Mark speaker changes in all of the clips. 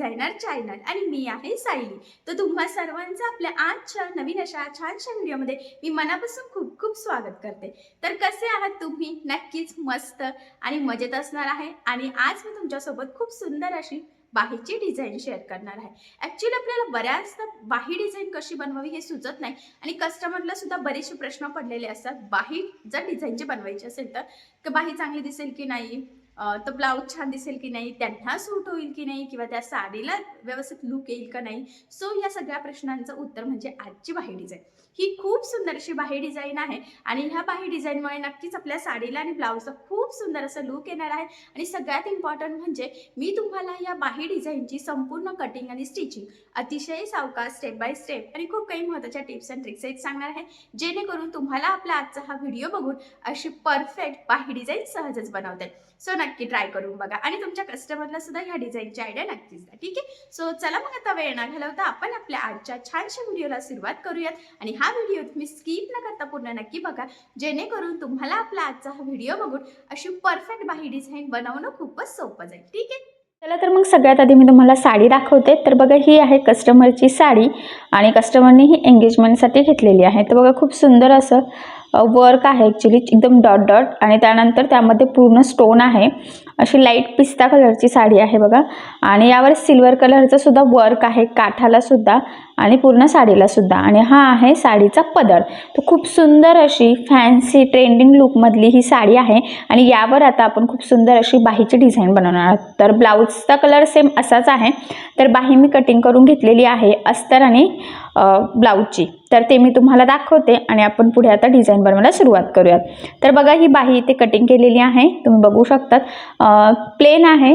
Speaker 1: Designer channel आणि मी आहे सायली. तर तुम्हा सर्वांचं आपल्या आजच्या नवीन अशा छानशा व्हिडिओमध्ये मी मनापासून खूप खूप स्वागत करते. तर कसे आहात तुम्ही? नक्कीच मस्त आणि मजेत असणार आहे. आणि आज मी तुमच्यासोबत खूप सुंदर अशी बाहीची डिझाईन शेअर करणार आहे. ॲक्च्युली आपल्याला बऱ्याचदा बाही डिझाईन कशी बनवावी हे सुचत नाही आणि कस्टमरला सुद्धा बरेचसे प्रश्न पडलेले असतात. बाही जर डिझाईनची बनवायची असेल तर बाही चांगली दिसेल की नाही? तर ब्लाऊज छान दिसेल की नाही त्यांना सूट होईल की नाही किंवा त्या साडीला व्यवस्थित लुक येईल का नाही? सो या सगळ्या प्रश्नांचं उत्तर म्हणजे आजची बाही डिझाईन ही खूप सुंदर अशी बाही डिझाईन आहे. आणि ह्या बाही डिझाईनमुळे नक्कीच आपल्या साडीला आणि ब्लाऊजला खूप सुंदर असं लुक येणार आहे. आणि सगळ्यात इम्पॉर्टंट म्हणजे मी तुम्हाला या बाही डिझाईनची संपूर्ण कटिंग आणि स्टिचिंग अतिशय सावकाश स्टेप बाय स्टेप आणि खूप काही महत्त्वाच्या टिप्स अँड ट्रिक्स एक सांगणार आहे. जेणेकरून तुम्हाला आपला आजचा हा व्हिडिओ बघून अशी परफेक्ट बाही डिझाईन सहजच बनवते सो नक्की ट्राय करून बघा. आणि तुमच्या कस्टमरला सुद्धा ह्या डिझाईनची आयडिया नक्कीच द्या. ठीक आहे? सो चला मग आता वेळ न घालवता आपण आपल्या आजच्या छानशा व्हिडिओला सुरुवात करूयात. आणि हा व्हिडिओ तुम्ही स्किप न करता पूर्ण नक्की बघा. जेणेकरून तुम्हाला आपला आजचा हा व्हिडिओ बघून अशी परफेक्ट बाही डिझाईन बनवणं खूपच सोपं जाईल. ठीक आहे?
Speaker 2: चला तर मग सगळ्यात आधी मी तुम्हाला साडी दाखवते. तर बघा ही आहे कस्टमरची साडी आणि कस्टमरने ही एंगेजमेंटसाठी घेतलेली आहे. तर बघा खूप सुंदर असं वर्क आहे. ॲक्च्युली एकदम डॉट डॉट आणि त्यानंतर त्यामध्ये पूर्ण स्टोन आहे. अशी लाइट पिस्ता कलरची साडी आहे बघा. आणि यावर सिल्वर कलरचं सुद्धा वर्क आहे काठाला सुद्धा आणि पूर्ण साडीला सुद्धा. आणि हा आहे साडीचा पदर. तर खूप सुंदर अशी फॅन्सी ट्रेंडिंग लुकमधली ही साडी आहे. आणि यावर आता आपण खूप सुंदर अशी बाहीची डिझाईन बनवणार आहोत. तर ब्लाऊजचा कलर सेम असाच आहे. तर बाही मी कटिंग करून घेतलेली आहे अस्तर आणि ब्लाऊजची. तर ते मी तुम्हाला दाखवते आणि आपण पुढे आता डिझाईन बनवायला सुरुवात करूयात. तर बघा ही बाही इथे कटिंग केलेली आहे. तुम्ही बघू शकतात. प्लेन आहे.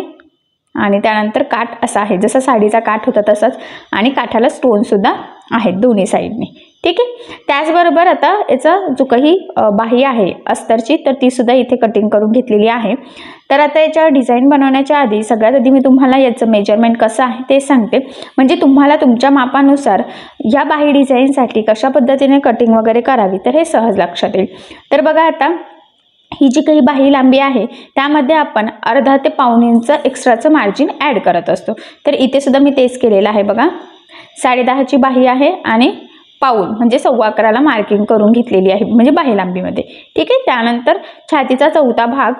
Speaker 2: आणि त्यानंतर काठ असा आहे. जसं साडीचा काठ होता तसाच. आणि काठाला स्टोनसुद्धा आहेत दोन्ही साईडने ठीक आहे? त्याचबरोबर आता याचा जो काही बाही आहे अस्तरची तर तीसुद्धा इथे कटिंग करून घेतलेली आहे. तर आता याच्या डिझाईन बनवण्याच्या आधी सगळ्यात आधी मी तुम्हाला याचं मेजरमेंट कसं आहे ते सांगते. म्हणजे तुम्हाला तुमच्या मापानुसार या बाही डिझाईनसाठी कशा पद्धतीने कटिंग वगैरे करावी तर हे सहज लक्षात येईल. तर बघा आता ही जी काही बाही लांबी आहे त्यामध्ये आपण अर्धा ते पाऊन इंच एक्स्ट्राचं मार्जिन ॲड करत असतो. तर इथे सुद्धा मी तेच केलेलं आहे बघा. साडेदहाची बाही आहे आणि पाऊल म्हणजे सव्वा अकराला मार्किंग करून घेतलेली आहे म्हणजे बाही लांबीमध्ये. ठीक आहे? त्यानंतर छातीचा चौथा भाग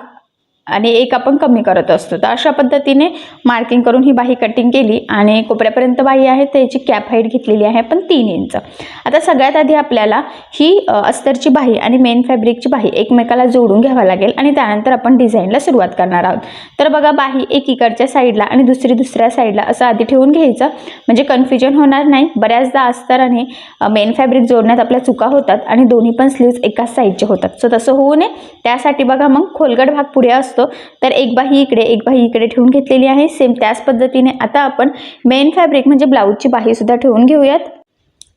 Speaker 2: आणि एक आपण कमी करत असतो. तर अशा पद्धतीने मार्किंग करून ही बाही कटिंग केली आणि कोपऱ्यापर्यंत बाही आहे त्याची कॅप हाईट घेतलेली आहे पण तीन इंच आता सगळ्यात आधी आपल्याला ही अस्तरची बाही आणि मेन फॅब्रिकची बाही एकमेकाला जोडून घ्यावं लागेल आणि त्यानंतर आपण डिझाईनला सुरुवात करणार आहोत. तर बघा बाही एक इकडच्या साईडला आणि दुसरी दुसऱ्या साईडला असं आधी ठेवून घ्यायचं. म्हणजे कन्फ्युजन होणार नाही. बऱ्याचदा अस्तर आणि मेन फॅब्रिक जोडण्यात आपल्या चुका होतात आणि दोन्ही पण स्लीव्ज एकाच साईडचे होतात. सो तसं होऊ नये. त्यासाठी बघा मग खोलगट भाग पुढे असतो. तर एक बाही इकडे एक बाही इकडे ठेवून घेतलेली आहे. सेम त्याच पद्धतीने आता आपण मेन फॅब्रिक म्हणजे ब्लाऊजची बाहीसुद्धा ठेवून घेऊयात.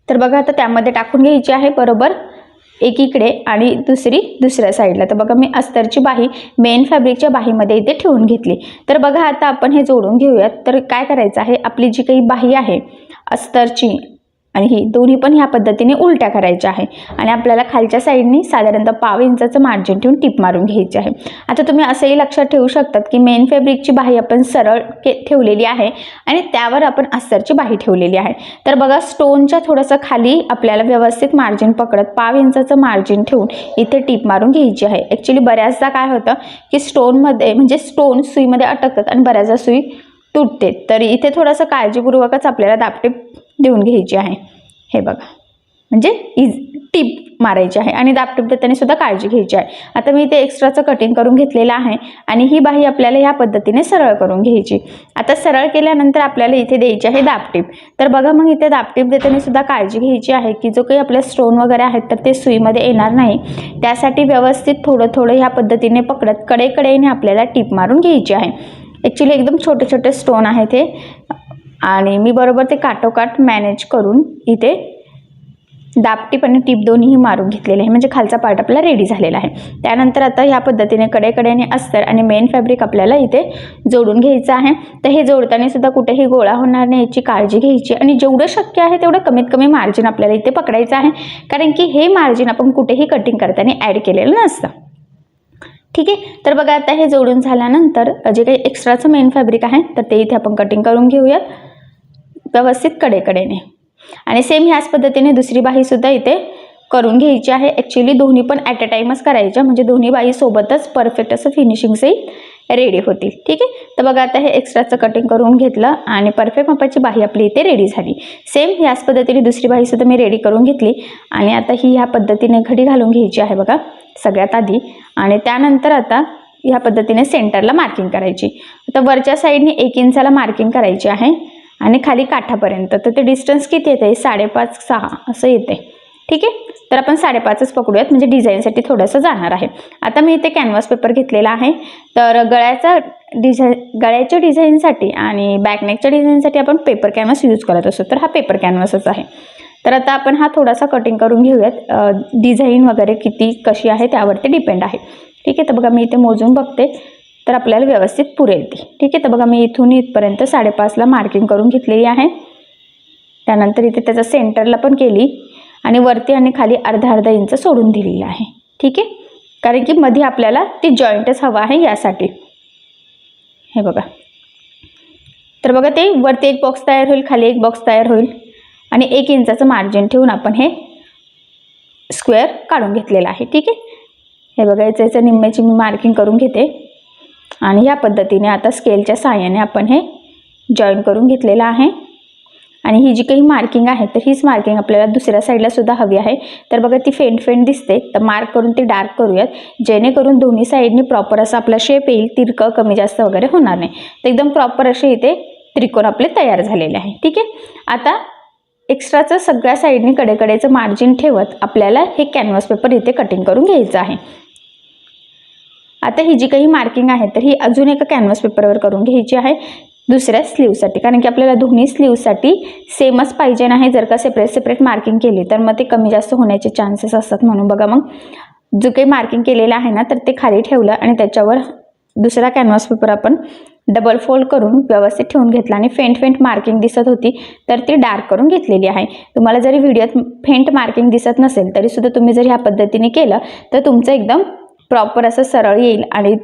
Speaker 2: तर बघा आता त्यामध्ये टाकून घ्यायची आहे बरोबर एक इकडे आणि दुसरी दुसऱ्या साईडला तर बघा मी अस्तरची बाही मेन फॅब्रिकच्या बाहीमध्ये इथे ठेवून घेतली. तर बघा आता आपण हे जोडून घेऊयात. तर काय करायचं आहे? आपली जी काही बाही आहे अस्तरची आणि ही दोन्ही पण ह्या पद्धतीने उलट्या करायच्या आहे. आणि आपल्याला खालच्या साईडनी साधारणतः पाव इंचाचं मार्जिन ठेवून टिप मारून घ्यायची आहे. आता तुम्ही असंही लक्षात ठेवू शकतात की मेन फॅब्रिकची बाही आपण सरळ के ठेवलेली आहे आणि त्यावर आपण अस्तरची बाही ठेवलेली आहे. तर बघा स्टोनच्या थोडंसं खाली आपल्याला व्यवस्थित मार्जिन पकडत पाव इंचाचं मार्जिन ठेवून इथे टीप मारून घ्यायची आहे. ॲक्च्युली बऱ्याचदा काय होतं की स्टोनमध्ये म्हणजे स्टोन सुईमध्ये अटकतात आणि बऱ्याचदा सुई तुटते. तर इथे थोडंसं काळजीपूर्वकच आपल्याला दापटे देऊन घ्यायची आहे. हे बघा. म्हणजे इज टीप मारायची आहे आणि दापटीप देताना सुद्धा काळजी घ्यायची आहे. आता मी इथे एक्स्ट्राचं कटिंग करून घेतलेलं आहे आणि ही बाही आपल्याला ह्या पद्धतीने सरळ करून घ्यायची. आता सरळ केल्यानंतर आपल्याला इथे द्यायची आहे दाबटीप तर बघा मग इथे दाबटीप देताना सुद्धा काळजी घ्यायची आहे की जो काही आपल्या स्टोन वगैरे आहेत तर ते सुईमध्ये येणार नाही. त्यासाठी व्यवस्थित थोडं थोडं ह्या पद्धतीने पकडत कडेकडेने आपल्याला टीप मारून घ्यायची आहे. ॲक्च्युली एकदम छोटे छोटे स्टोन आहेत हे. आणि मी बरोबर ते काठोकाठ मॅनेज करून इथे दापटीप आणि टीप दोन्हीही मारून घेतलेले आहे. म्हणजे खालचा पार्ट आपला रेडी झालेला आहे. त्यानंतर आता ह्या पद्धतीने कडेकडेने अस्तर आणि मेन फॅब्रिक आपल्याला इथे जोडून घ्यायचं आहे. तर हे जोडताना सुद्धा कुठेही गोळा होणार नाही. याची काळजी घ्यायची आणि जेवढं शक्य आहे तेवढं कमीत कमी मार्जिन आपल्याला इथे पकडायचं आहे. कारण की हे मार्जिन आपण कुठेही कटिंग करताना ॲड केलेलं नसतं. ठीक आहे? तर बघा आता हे जोडून झाल्यानंतर जे काही एक्स्ट्राचं मेन फॅब्रिक आहे तर ते इथे आपण कटिंग करून घेऊयात. व्यवस्थित कडेकडेने. आणि सेम ह्याच पद्धतीने दुसरी बाहीसुद्धा इथे करून घ्यायची आहे. ॲक्च्युली दोन्ही पण ॲट अ टाईमच करायच्या. म्हणजे दोन्ही बाईसोबतच परफेक्ट असं फिनिशिंगचंही रेडी होतील. ठीक आहे? तर बघा आता हे एक्स्ट्राचं कटिंग करून घेतलं आणि परफेक्ट मापाची बाही आपली इथे रेडी झाली. सेम ह्याच पद्धतीने दुसरी बाहीसुद्धा मी रेडी करून घेतली. आणि आता ही ह्या पद्धतीने घडी घालून घ्यायची आहे बघा सगळ्यात आधी. आणि त्यानंतर आता ह्या पद्धतीने सेंटरला मार्किंग करायची. तर वरच्या साईडने एक इंचाला मार्किंग करायची आहे. आणि खाली काठापर्यंत. तर ते डिस्टन्स किती येते? साडेपाच सहा असं येते. ठीक आहे? तर आपण साडेपाचच पकडूयात. म्हणजे डिझाईनसाठी थोडंसं जाणार आहे. आता मी इथे कॅनव्हास पेपर घेतलेला आहे. तर गळ्याचा डिझाईन गळ्याच्या डिझाईनसाठी आणि बॅकनेकच्या डिझाईनसाठी आपण पेपर कॅनव्हास यूज करत असतो तर हा पेपर कॅनव्हासच आहे. तर आता आपण हा थोडासा कटिंग करून घेऊयात. डिझाईन वगैरे किती कशी आहे त्यावरती डिपेंड आहे. ठीक आहे? तर बघा मी इथे मोजून बघते. तर आपल्याला व्यवस्थित पुरेल ती. ठीक आहे? तर बघा मी इथून इथपर्यंत साडेपाचला मार्किंग करून घेतलेली आहे. त्यानंतर इथे त्याचं सेंटरला पण केली आणि वरती आणि खाली अर्धा अर्धा इंच सोडून दिलेलं आहे. ठीक आहे? कारण की मध्ये आपल्याला ती जॉईंटच हवा आहे यासाठी. हे बघा. तर बघा ते वरती एक बॉक्स तयार होईल खाली एक बॉक्स तयार होईल आणि एक इंचाचं मार्जिन ठेवून आपण हे स्क्वेअर काढून घेतलेलं आहे. ठीक आहे? हे बघा याचं याचं निम्म्याची मी मार्किंग करून घेते. आणि या पद्धतीने आता स्केलच्या साहाय्याने आपण हे जॉईन करून घेतलेलं आहे. आणि ही जी काही मार्किंग आहे तर हीच मार्किंग आपल्याला दुसऱ्या साईडला सुद्धा हवी आहे. तर बघा ती फेंट फेंट दिसते. तर मार्क करून ती डार्क करूयात. जेणेकरून दोन्ही साईडनी प्रॉपर असा आपला शेप येईल तिरकं कमी जास्त वगैरे होणार नाही. तर एकदम प्रॉपर असे इथे त्रिकोण आपले तयार झालेले आहे. ठीक आहे? आता एक्स्ट्राचं सगळ्या साईडनी कडेकडेचं मार्जिन ठेवत आपल्याला हे कॅनव्हास पेपर इथे कटिंग करून घ्यायचं आहे. आता ही जी काही मार्किंग आहे तर ही अजून एका कॅनव्हास पेपरवर करून घ्यायची आहे. दुसऱ्या स्लीवसाठी कारण की आपल्याला दोन्ही स्लीवसाठी सेमच पाहिजे नाही जर का सेपरेट सेपरेट मार्किंग केली तर मग ते कमी जास्त होण्याचे चान्सेस असतात म्हणून. बघा मग जो काही मार्किंग केलेलं आहे ना तर ते खाली ठेवलं आणि त्याच्यावर दुसरा कॅनव्हास पेपर आपण डबल फोल्ड करून व्यवस्थित ठेवून घेतला आणि फेंट फेंट मार्किंग दिसत होती तर ती डार्क करून घेतलेली आहे. तुम्हाला जरी व्हिडिओत फेंट मार्किंग दिसत नसेल तरीसुद्धा तुम्ही जर ह्या पद्धतीने केलं तर तुमचं एकदम प्रॉपर असं सरळ येईल आणि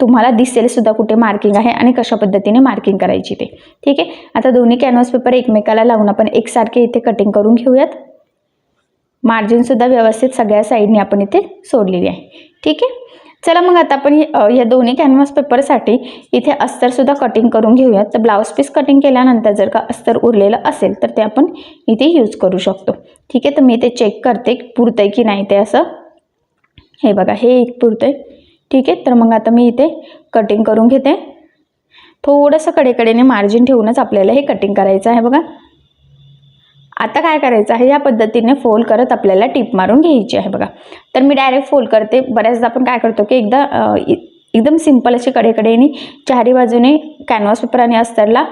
Speaker 2: तुम्हाला दिसेल सुद्धा कुठे मार्किंग आहे आणि कशा पद्धतीने मार्किंग करायची ते. ठीक आहे? आता दोन्ही कॅनव्हास पेपर एकमेकाला लावून आपण एकसारखे इथे कटिंग करून घेऊयात. मार्जिनसुद्धा व्यवस्थित सगळ्या साईडने आपण इथे सोडलेली आहे. ठीक आहे? चला मग आता आपण या दोन्ही कॅनव्हास पेपरसाठी इथे अस्तरसुद्धा कटिंग करून घेऊयात. तर ब्लाऊज पीस कटिंग केल्यानंतर जर का अस्तर उरलेलं असेल तर ते आपण इथे यूज करू शकतो. ठीक आहे? तर मी ते चेक करते पुरतं की नाही ते असं. हे बघा हे एक पुरतं आहे ठीक आहे तर मग आता मी इथे कटिंग करून घेते. थोडंसं कडेकडेने मार्जिन ठेवूनच आपल्याला हे कटिंग करायचं आहे बघा. आता काय करायचं आहे? या पद्धतीने फोल्ड करत आपल्याला टिप मारून घ्यायची आहे बघा. तर मी डायरेक्ट फोल्ड करते. बऱ्याचदा आपण काय करतो की एकदा एकदम सिंपल अशी कडेकडेने चारी बाजूने कॅनव्हास पेपर आणि अस्तरला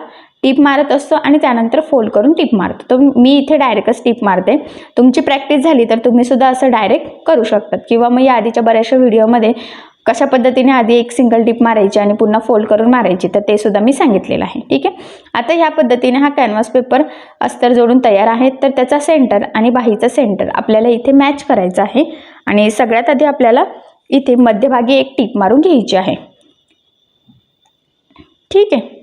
Speaker 2: टिप मारत असतो आणि त्यानंतर फोल्ड करून टीप मारतो. तर मी इथे डायरेक्टच टिप मारते. तुमची प्रॅक्टिस झाली तर तुम्ही सुद्धा असं डायरेक्ट करू शकतात. किंवा मग या आधीच्या बऱ्याचशा व्हिडिओमध्ये कशा पद्धतीने आधी एक सिंगल टिप मारायची आणि पुन्हा फोल्ड करून मारायची तर ते सुद्धा मी सांगितलेलं आहे. ठीक आहे? आता ह्या पद्धतीने हा कॅनव्हास पेपर अस्तर जोडून तयार आहे. तर त्याचा सेंटर आणि बाहीचा सेंटर आपल्याला इथे मॅच करायचा आहे. आणि सगळ्यात आधी आपल्याला इथे मध्यभागी एक टीप मारून घ्यायची आहे. ठीक आहे?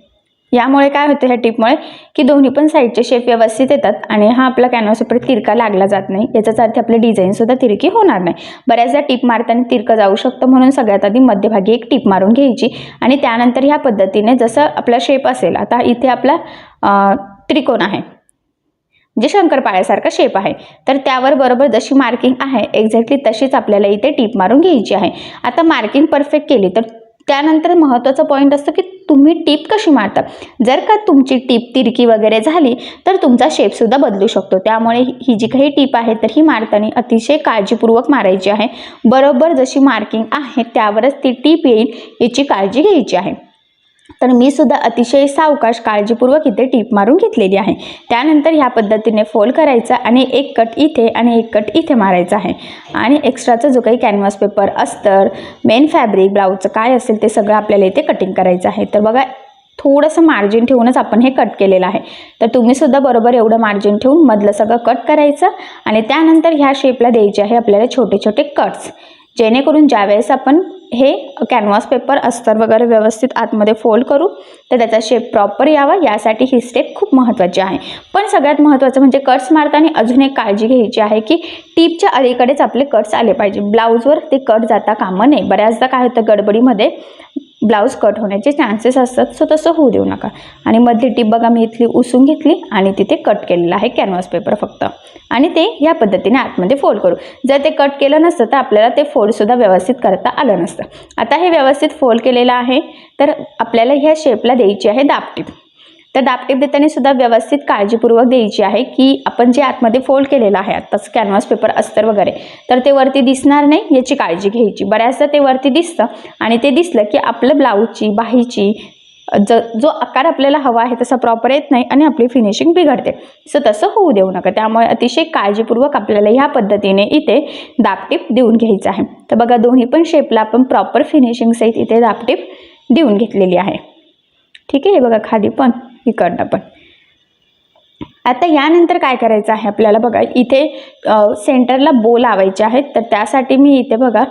Speaker 2: यामुळे काय होतं ह्या टिपमुळे की दोन्ही पण साईडचे शेप व्यवस्थित येतात आणि हा आपला कॅनव्हास तिरका लागला जात नाही. याचाच अर्थ आपली डिझाईनसुद्धा तिरकी होणार नाही. बऱ्याचदा टिप मारताना तिरकं जाऊ शकतं म्हणून सगळ्यात आधी मध्यभागी एक टिप मारून घ्यायची आणि त्यानंतर ह्या पद्धतीने जसं आपला शेप असेल आता इथे आपला त्रिकोण आहे. जे शंकरपाळ्यासारखा शेप आहे. तर त्यावर बरोबर जशी मार्किंग आहे एक्झॅक्टली तशीच आपल्याला इथे टीप मारून घ्यायची आहे. आता मार्किंग परफेक्ट केली तर त्यानंतर महत्त्वाचा पॉईंट असतो की तुम्ही टीप कशी मारता. जर का तुमची टीप तिरकी वगैरे झाली तर तुमचा शेपसुद्धा बदलू शकतो. त्यामुळे ही जी काही टीप आहे तर ही मारताना अतिशय काळजीपूर्वक मारायची आहे. बरोबर जशी मार्किंग आहे त्यावरच ती टीप येईल याची काळजी घ्यायची आहे. तर मी सुद्धा अतिशय सावकाश काळजीपूर्वक इथे टीप मारून घेतलेली आहे. त्यानंतर ह्या पद्धतीने फोल्ड करायचा आणि एक कट इथे आणि एक कट इथे मारायचा आहे. आणि एक्स्ट्राचा जो काही कॅनव्हास पेपर अस्तर मेन फॅब्रिक ब्लाऊजचं काय असेल ते सगळं आपल्याला इथे कटिंग करायचं आहे. तर बघा थोडंसं मार्जिन ठेवूनच आपण हे कट केलेलं आहे. तर तुम्ही सुद्धा बरोबर एवढं मार्जिन ठेवून मधलं सगळं कट करायचं आणि त्यानंतर ह्या शेपला द्यायचे आहे आपल्याला छोटे छोटे कट्स जेणेकरून ज्यावेळेस आपण हे कॅनव्हास पेपर अस्तर वगैरे व्यवस्थित आतमध्ये फोल्ड करू. तर त्याचा शेप प्रॉपर यावा. यासाठी ही स्टेप खूप महत्त्वाची आहे. पण सगळ्यात महत्त्वाचं म्हणजे कट्स मारताना अजून एक काळजी घ्यायची आहे की टीपच्या अलीकडेच आपले कट्स आले पाहिजे. ब्लाऊजवर ते कट जाता कामं नये. बऱ्याचदा काय होतं गडबडीमध्ये ब्लाऊज कट होण्याचे चान्सेस असतात. सो तसं होऊ देऊ नका. आणि मधली टीप बघा मी इथली उसून घेतली आणि तिथे कट केलेलं आहे कॅनव्हास पेपर फक्त. आणि ते या पद्धतीने आतमध्ये फोल्ड करू. जर ते कट केलं नसतं तर आपल्याला ते फोल्डसुद्धा व्यवस्थित करता आलं नसतं. आता हे व्यवस्थित फोल्ड केलेलं आहे तर आपल्याला ह्या शेपला द्यायची आहे दापटीप तर दापटीप देताना सुद्धा व्यवस्थित काळजीपूर्वक द्यायची आहे की आपण जे आतमध्ये फोल्ड केलेलं आहे आत्ताच कॅनव्हास पेपर अस्तर वगैरे तर ते वरती दिसणार नाही याची काळजी घ्यायची. बऱ्याचदा ते वरती दिसतं आणि ते दिसलं की आपलं ब्लाऊजची बाहीची ज जो आकार आपल्याला हवा आहे तसा प्रॉपर येत नाही आणि आपली फिनिशिंग बिघडते. सो तसं होऊ देऊ नका. त्यामुळे अतिशय काळजीपूर्वक आपल्याला ह्या पद्धतीने इथे दापटीप देऊन घ्यायचं आहे. तर बघा दोन्ही पण शेपला आपण प्रॉपर फिनिशिंग सहित इथे दापटीप देऊन घेतलेली आहे. ठीक आहे हे बघा खाली पण. इकडनं पण. आता यानंतर काय करायचं आहे आपल्याला बघा इथे सेंटरला बो लावायचे आहेत तर त्यासाठी मी इथे बघा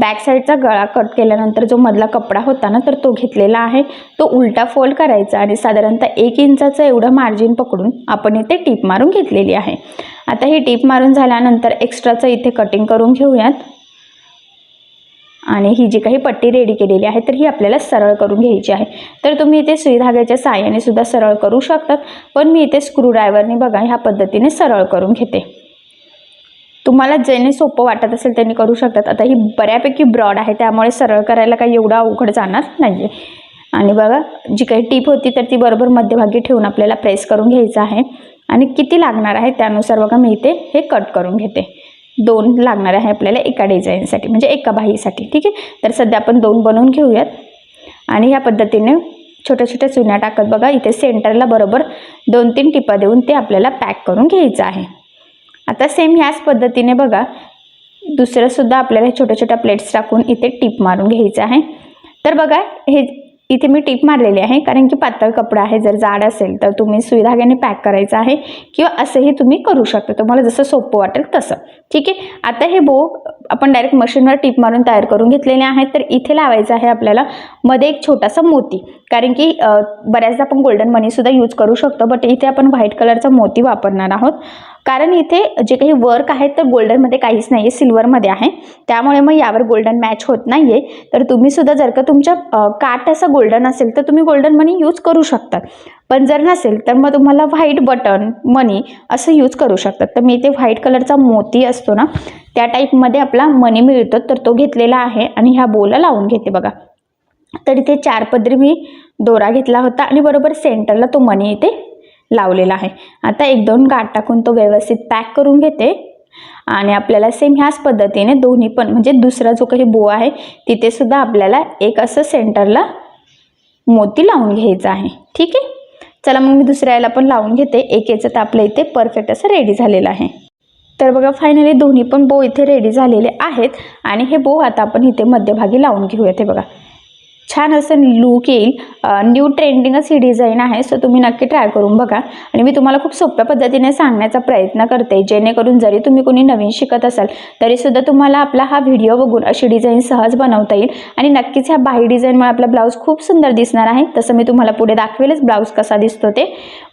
Speaker 2: बॅक साईडचा गळा कट केल्यानंतर जो मधला कपडा होता ना तर तो घेतलेला आहे. तो उलटा फोल्ड करायचा आणि साधारणतः एक इंचाचं एवढं मार्जिन पकडून आपण इथे टीप मारून घेतलेली आहे. आता ही टीप मारून झाल्यानंतर एक्स्ट्राचं इथे कटिंग करून घेऊयात. आणि ही जी काही पट्टी रेडी केलेली आहे तर ही आपल्याला सरळ करून घ्यायची आहे. तर तुम्ही इथे सुई धाग्याच्या साहाय्याने सुद्धा सरळ करू शकतात पण मी इथे स्क्रूड्रायव्हरने बघा ह्या पद्धतीने सरळ करून घेते. तुम्हाला ज्याने सोपं वाटत असेल त्यांनी करू शकतात. आता ही बऱ्यापैकी ब्रॉड आहे त्यामुळे सरळ करायला काही एवढं अवघड जाणार नाही आहे आणि बघा जी काही टीप होती तर ती बरोबर मध्यभागी ठेवून आपल्याला प्रेस करून घ्यायचं आहे. आणि किती लागणार आहे त्यानुसार बघा मी इथे हे कट करून घेते. दोन लागणार आहे आपल्याला एका डिझाईनसाठी म्हणजे एका बाहीसाठी. ठीक आहे? तर सध्या आपण दोन बनवून घेऊयात. आणि ह्या पद्धतीने छोट्या छोट्या चुन्या टाकत बघा इथे सेंटरला बरोबर दोन तीन टिपा देऊन ते आपल्याला पॅक करून घ्यायचं आहे. आता सेम ह्याच पद्धतीने बघा दुसरंसुद्धा आपल्याला छोट्या छोट्या प्लेट्स टाकून इथे टीप मारून घ्यायचं आहे. तर बघा हे इथे मी टीप मारलेली आहे कारण की पातळ कपडा आहे जर जाड असेल तर तुम्ही सुई धाग्याने पॅक करायचं आहे किंवा असंही तुम्ही करू शकता. तुम्हाला जसं सोपं वाटेल तसं. ठीक आहे? आता हे बो आपण डायरेक्ट मशीनवर टीप मारून तयार करून घेतलेले आहेत. तर इथे लावायचं आहे आपल्याला मध्ये एक छोटासा मोती. कारण की बऱ्याचदा आपण गोल्डन मनीसुद्धा यूज करू शकतो बट इथे आपण व्हाईट कलरचा मोती वापरणार आहोत. कारण इथे जे काही वर्क आहे तर गोल्डनमध्ये काहीच नाही आहे सिल्वरमध्ये आहे. त्यामुळे मग यावर गोल्डन मॅच होत नाही आहे तर तुम्ही सुद्धा जर का तुमच्या काट काठ गोल्डन असेल तर तुम्ही गोल्डन मनी यूज करू शकतात पण जर नसेल तर मग तुम्हाला व्हाईट बटन मनी असं यूज करू शकतात तर मी इथे व्हाईट कलरचा मोती असतो ना त्या टाईपमध्ये आपला मनी मिळतो. तर तो घेतलेला आहे आणि ह्या बोला लावून घेते बघा. तर इथे चार पदरी मी दोरा घेतला होता आणि बरोबर सेंटरला तो मनी इथे लावलेला आहे. आता एक दोन गाठ टाकून तो व्यवस्थित पॅक करून घेते. आणि आपल्याला सेम ह्याच पद्धतीने दोन्ही पण म्हणजे दुसरा जो काही बो आहे तिथे सुद्धा आपल्याला एक असं सेंटरला मोती लावून घ्यायचा आहे. ठीक आहे? चला मग मी दुसऱ्या याला पण लावून घेते. एक याचं तर आपल्या इथे परफेक्ट असं रेडी झालेलं आहे. तर बघा फायनली दोन्ही पण बो इथे रेडी झालेले आहेत. आणि हे बो आता आपण इथे मध्यभागी लावून घेऊयात हे बघा. छान असं लूक येईल न्यू ट्रेंडिंगच ही डिझाईन आहे सो तुम्ही नक्की ट्राय करून बघा. आणि मी तुम्हाला खूप सोप्या पद्धतीने सांगण्याचा प्रयत्न करते जेणेकरून जरी तुम्ही कोणी नवीन शिकत असाल तरीसुद्धा तुम्हाला आपला हा व्हिडिओ बघून अशी डिझाईन सहज बनवता येईल. आणि नक्कीच ह्या बाही डिझाईनमुळे आपला ब्लाऊज खूप सुंदर दिसणार आहे. तसं मी तुम्हाला पुढे दाखवेलच ब्लाऊज कसा दिसतो ते.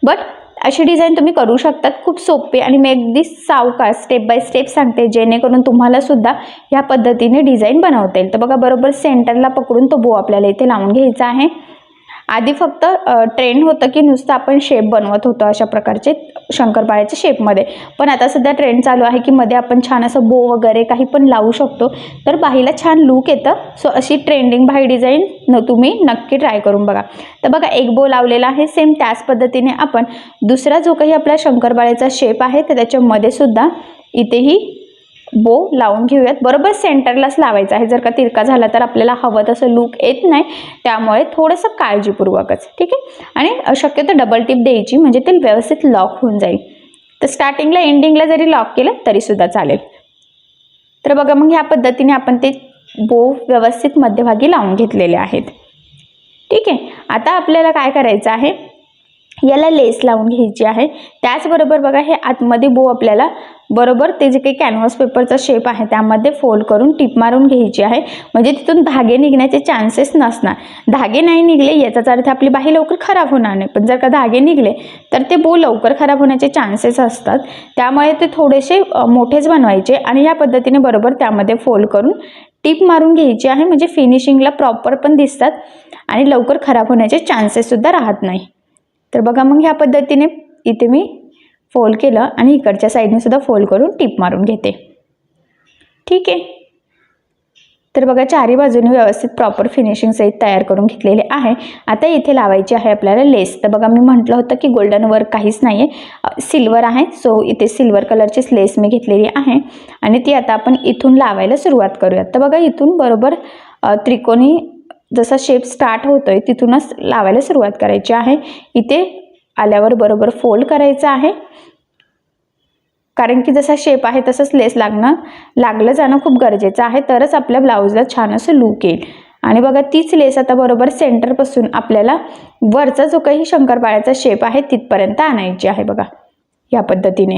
Speaker 2: बट अशी डिझाईन तुम्ही करू शकतात. खूप सोपे आणि मी अगदी सावकाश स्टेप बाय स्टेप सांगते जेणेकरून तुम्हाला सुद्धा ह्या पद्धतीने डिझाईन बनवता येईल. तर बघा बरोबर सेंटरला पकडून तो बो आपल्याला इथे लावून घ्यायचा आहे. आधी फक्त ट्रेंड होतं की नुसतं आपण शेप बनवत होतो अशा प्रकारचे शंकरपाळ्याच्या शेपमध्ये पण आता सध्या ट्रेंड चालू आहे की मध्ये आपण छान असं बो वगैरे काही पण लावू शकतो. तर बाहीला छान लूक येतं. सो अशी ट्रेंडिंग बाही डिझाईन न तुम्ही नक्की ट्राय करून बघा. तर बघा एक बो लावलेला आहे. सेम त्याच पद्धतीने आपण दुसरा जो काही आपला शंकरपाळ्याचा शेप आहे तर त्याच्यामध्ये सुद्धा इथेही बो लावून घेऊयात. बरोबर सेंटरलाच लावायचं आहे. जर का तिरका झाला तर आपल्याला हवं तसं लूक येत नाही. त्यामुळे थोडंसं काळजीपूर्वकच. ठीक आहे? आणि शक्यतो डबल टिप द्यायची म्हणजे ते व्यवस्थित लॉक होऊन जाईल. तर स्टार्टिंगला एंडिंगला जरी लॉक केलं तरीसुद्धा चालेल. तर बघा मग ह्या पद्धतीने आपण ते बो व्यवस्थित मध्यभागी लावून घेतलेले आहेत. ठीक आहे? आता आपल्याला काय करायचं आहे? याला लेस लावून घ्यायची आहे. त्याचबरोबर बघा हे आतमध्ये बो आपल्याला बरोबर ते जे काही कॅनव्हास पेपरचा शेप आहे त्यामध्ये फोल्ड करून टिप मारून घ्यायची आहे. म्हणजे तिथून धागे निघण्याचे चान्सेस नसणार. धागे नाही निघले याचाच अर्थ आपली बाही लवकर खराब होणार नाही. पण जर का धागे निघले तर ते बो लवकर खराब होण्याचे चान्सेस असतात. त्यामुळे ते थोडेसे मोठेच बनवायचे आणि या पद्धतीने बरोबर त्यामध्ये फोल्ड करून टिप मारून घ्यायची आहे. म्हणजे फिनिशिंगला प्रॉपर पण दिसतात आणि लवकर खराब होण्याचे चान्सेससुद्धा राहत नाही. तर बघा मग ह्या पद्धतीने इथे मी फोल्ड केलं आणि इकडच्या साईडने सुद्धा फोल्ड करून टिप मारून घेते. ठीक आहे? तर बघा चारी बाजूने व्यवस्थित प्रॉपर फिनिशिंग सहित तयार करून घेतलेले आहे. आता इथे लावायची आहे आपल्याला लेस तर बघा मी म्हटलं होतं की गोल्डन वर्क काहीच नाही आहे सिल्वर आहे सो इथे सिल्वर कलरचीच लेस मी घेतलेली आहे. आणि ती आता आपण इथून लावायला सुरुवात करूयात. तर बघा इथून बरोबर त्रिकोणी जसा शेप स्टार्ट होतोय तिथूनच लावायला सुरुवात करायची आहे. इथे आल्यावर बरोबर फोल्ड करायचं आहे. कारण की जसा शेप आहे तसंच लेस लागणं लागलं जाणं खूप गरजेचं आहे. तरच आपल्या ब्लाऊजला छान असं लूक येईल. आणि बघा तीच लेस आता बरोबर सेंटरपासून आपल्याला वरचा जो काही शंकरपाळ्याचा शेप आहे तिथपर्यंत आणायची आहे बघा या पद्धतीने.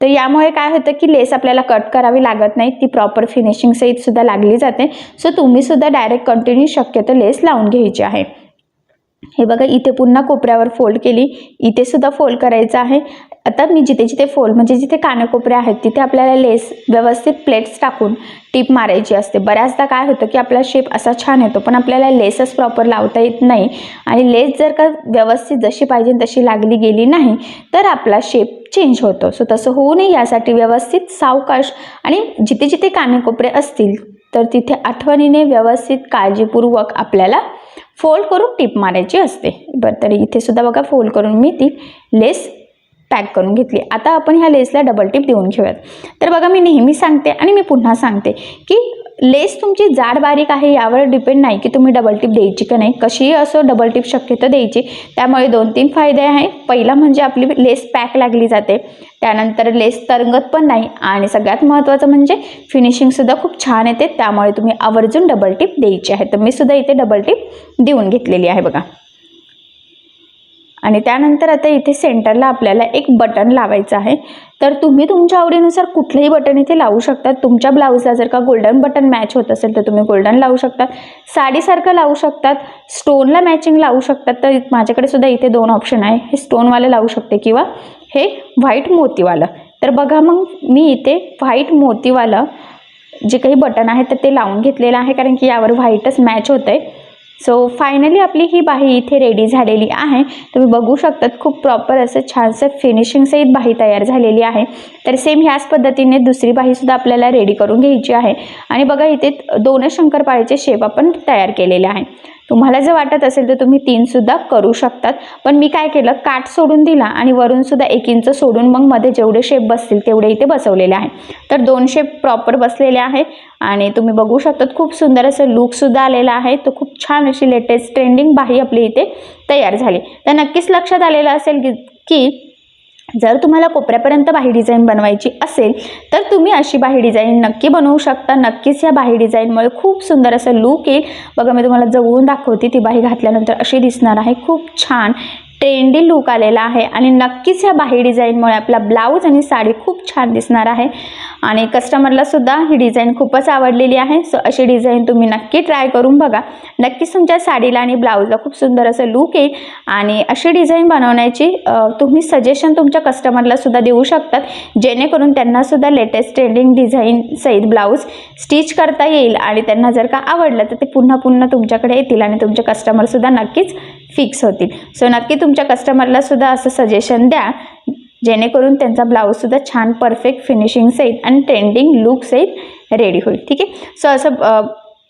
Speaker 2: तर यामुळे काय होतं की लेस आपल्याला कट करावी लागत नाही ती प्रॉपर फिनिशिंग सहित सुद्धा लागली जाते. सो तुम्ही सुद्धा डायरेक्ट कंटिन्यू शक्यतो लेस लावून घ्यायची आहे. हे बघा इथे पुन्हा कोपऱ्यावर फोल्ड केली. इथे सुद्धा फोल्ड करायचं आहे. आता मी जिथे जिथे फोल्ड म्हणजे जिथे कानाकोपरे आहेत तिथे आपल्याला लेस व्यवस्थित प्लेट्स टाकून टीप मारायची असते. बऱ्याचदा काय होतं की आपला शेप असा छान येतो पण आपल्याला लेसच प्रॉपर लावता येत नाही. आणि लेस जर का व्यवस्थित जशी पाहिजे तशी लागली गेली नाही तर आपला शेप चेंज होतो. सो तसं होऊ नये यासाठी व्यवस्थित सावकाश आणि जिथे जिथे कानेकोपरे असतील तर तिथे आठवणीने व्यवस्थित काळजीपूर्वक आपल्याला फोल्ड करून टीप मारायची असते. बरं तरी इथे सुद्धा बघा फोल्ड करून मी ती लेस पॅक करून घेतली. आता आपण ह्या लेसला डबल टिप देऊन घेऊयात. तर बघा मी नेहमी सांगते आणि मी पुन्हा सांगते की लेस तुमची जाड बारीक आहे यावर डिपेंड नाही की तुम्ही डबल टिप द्यायची का नाही. कशीही असो डबल टिप शक्यतो द्यायची. त्यामुळे दोन तीन फायदे आहे पहिला म्हणजे आपली लेस पॅक लागली जाते. त्यानंतर लेस तरंगत पण नाही. आणि सगळ्यात महत्त्वाचं म्हणजे फिनिशिंगसुद्धा खूप छान येते. त्यामुळे तुम्ही आवर्जून डबल टिप द्यायची आहे. तर मी सुद्धा इथे डबल टिप देऊन घेतलेली आहे बघा. आणि त्यानंतर आता इथे सेंटरला आपल्याला एक बटन लावायचं आहे. तर तुम्ही तुमच्या आवडीनुसार कुठलंही बटन इथे लावू शकता. तुमच्या ब्लाऊजला जर का गोल्डन बटन मॅच होत असेल तर तुम्ही गोल्डन लावू शकता. साडीसारखं लावू शकतात. स्टोनला मॅचिंग लावू शकतात. तर माझ्याकडे सुद्धा इथे दोन ऑप्शन आहे. हे स्टोनवालं लावू शकते किंवा हे व्हाईट मोतीवालं. तर बघा मग मी इथे व्हाईट मोतीवालं जे काही बटन आहे तर ते लावून घेतलेलं आहे. कारण की यावर व्हाईटच मॅच होतं आहे सो फायनली आपली ही बाही इथे रेडी झालेली आहे. तुम्ही बघू शकतात खूप प्रॉपर असं छानसं फिनिशिंगसहित बाही तयार झालेली आहे. तर सेम ह्याच पद्धतीने दुसरी बाहीसुद्धा आपल्याला रेडी करून घ्यायची आहे. आणि बघा इथे दोनच शंकरपाळीचे शेप आपण तयार केलेले आहे. तुम्हाला जर वाटत असेल तर तुम्ही तीनसुद्धा करू शकतात. पण मी काय केलं? काठ सोडून दिला आणि वरूनसुद्धा एक इंच सोडून मग मध्ये जेवढे शेप बसतील तेवढे इथे बसवलेले आहे. तर दोन शेप प्रॉपर बसलेले आहे आणि तुम्ही बघू शकतात खूप सुंदर असं लुकसुद्धा आलेला आहे. तो खूप छान अशी लेटेस्ट ट्रेंडिंग बाही आपली इथे तयार झाली. तर नक्कीच लक्षात आलेलं असेल की की जर तुम्हाला कोपऱ्यापर्यंत बाही डिझाईन बनवायची असेल तर तुम्ही अशी बाही डिझाईन नक्की बनवू शकता. नक्कीच या बाही डिझाईनमुळे खूप सुंदर असं लूक येईल. बघा मी तुम्हाला जवळून दाखवते ती बाही घातल्यानंतर अशी दिसणार आहे. खूप छान ट्रेंडी लूक आलेला आहे. आणि नक्कीच ह्या बाही डिझाईनमुळे आपला ब्लाऊज आणि साडी खूप छान दिसणार आहे. आणि कस्टमरला सुद्धा ही डिझाईन खूपच आवडलेली आहे. सो अशी डिझाईन तुम्ही नक्की ट्राय करून बघा. नक्कीच तुमच्या साडीला आणि ब्लाऊजला खूप सुंदर असं लूक येईल. आणि अशी डिझाईन बनवण्याची तुम्ही सजेशन तुमच्या कस्टमरला सुद्धा देऊ शकतात. जेणेकरून त्यांना सुद्धा लेटेस्ट ट्रेंडिंग डिझाईन सहित ब्लाऊज स्टिच करता येईल. आणि त्यांना जर का आवडलं तर ते पुन्हा पुन्हा तुमच्याकडे येतील आणि तुमचे कस्टमरसुद्धा नक्कीच फिक्स होतील. सो नक्की तुमच्या कस्टमरला सुद्धा असं सजेशन द्या. जेणेकरून त्यांचा ब्लाऊजसुद्धा छान परफेक्ट फिनिशिंग सहित आणि ट्रेंडिंग लुक सहित रेडी होईल. ठीक आहे? सो असं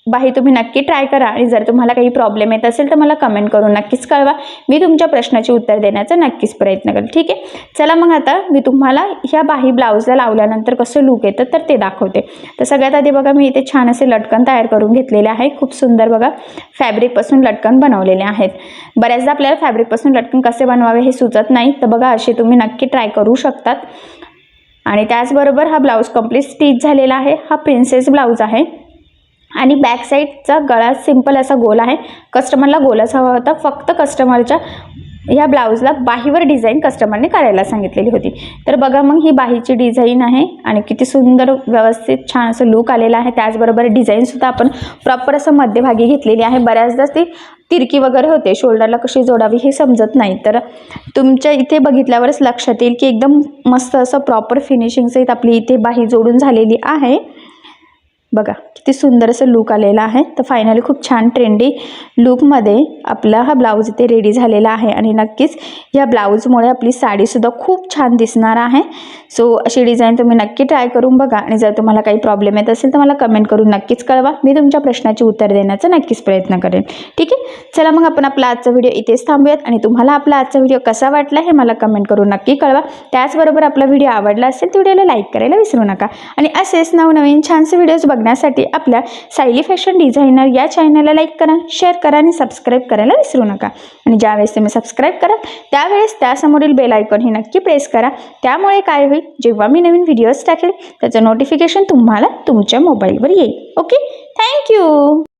Speaker 2: बाही तुम्ही नक्की ट्राय करा. आणि जर तुम्हाला काही प्रॉब्लेम येत असेल तर मला कमेंट करून नक्कीच कळवा. मी तुमच्या प्रश्नाचे उत्तर देण्याचा नक्कीच प्रयत्न करेल ठीक आहे? चला मग आता मी तुम्हाला ह्या बाही ब्लाऊजला लावल्यानंतर कसं लूक येतं तर ते दाखवते. तर सगळ्यात आधी बघा मी इथे छान असे लटकन तयार करून घेतलेले आहे. खूप सुंदर बघा फॅब्रिकपासून लटकन बनवलेले आहेत. बऱ्याचदा आपल्याला फॅब्रिकपासून लटकन कसे बनवावे हे सुचत नाही. तर बघा असे तुम्ही नक्की ट्राय करू शकतात. आणि त्याचबरोबर हा ब्लाऊज कंप्लीट स्टिच झालेला आहे. हा प्रिन्सेस ब्लाऊज आहे. आणि बॅक साईडचा गळा सिंपल असा गोल आहे. कस्टमरला गोलाच हवा होता. फक्त कस्टमरच्या ह्या ब्लाऊजला बाहीवर डिझाईन कस्टमरने करायला सांगितलेली होती. तर बघा मग ही बाहीची डिझाईन आहे आणि किती सुंदर व्यवस्थित छान असं लूक आलेला आहे. त्याचबरोबर डिझाईनसुद्धा आपण प्रॉपर असं मध्यभागी घेतलेली आहे. बऱ्याचदा ती तिरकी वगैरे होते. शोल्डरला कशी जोडावी हे समजत नाही. तर तुमच्या इथे बघितल्यावरच लक्षात येईल की एकदम मस्त असं प्रॉपर फिनिशिंगसहित आपली इथे बाही जोडून झालेली आहे. बघा किती सुंदर असं लूक आलेला आहे. तर फायनली खूप छान ट्रेंडी लूकमध्ये आपला हा ब्लाऊज इथे रेडी झालेला आहे. आणि नक्कीच या ब्लाऊजमुळे आपली साडीसुद्धा खूप छान दिसणार आहे. सो अशी डिझाईन तुम्ही नक्की ट्राय करून बघा. आणि जर तुम्हाला काही प्रॉब्लेम येत असेल तर मला कमेंट करून नक्कीच कळवा. मी तुमच्या प्रश्नाची उत्तर देण्याचा नक्कीच प्रयत्न करेन. ठीक आहे? चला मग आपण आपला आजचा व्हिडिओ इथेच थांबूयात. आणि तुम्हाला आपला आजचा व्हिडिओ कसा वाटला हे मला कमेंट करून नक्की कळवा. त्याचबरोबर आपला व्हिडिओ आवडला असेल तर व्हिडिओला लाईक करायला विसरू नका. आणि असेच नवनवीन छानसे व्हिडिओज बघण्यासाठी आपल्या सायली फॅशन डिझायनर या चॅनलला लाईक करा शेअर करा आणि सबस्क्राईब करायला विसरू नका. आणि ज्यावेळेस तुम्ही सबस्क्राईब कराल त्यावेळेस त्यासमोरील बेल आयकॉन नक्की प्रेस करा. त्यामुळे काय होईल जेव्हा मी नवीन व्हिडिओज टाकेल त्याचं नोटिफिकेशन तुम्हाला तुमच्या मोबाईलवर येईल. Okay thank you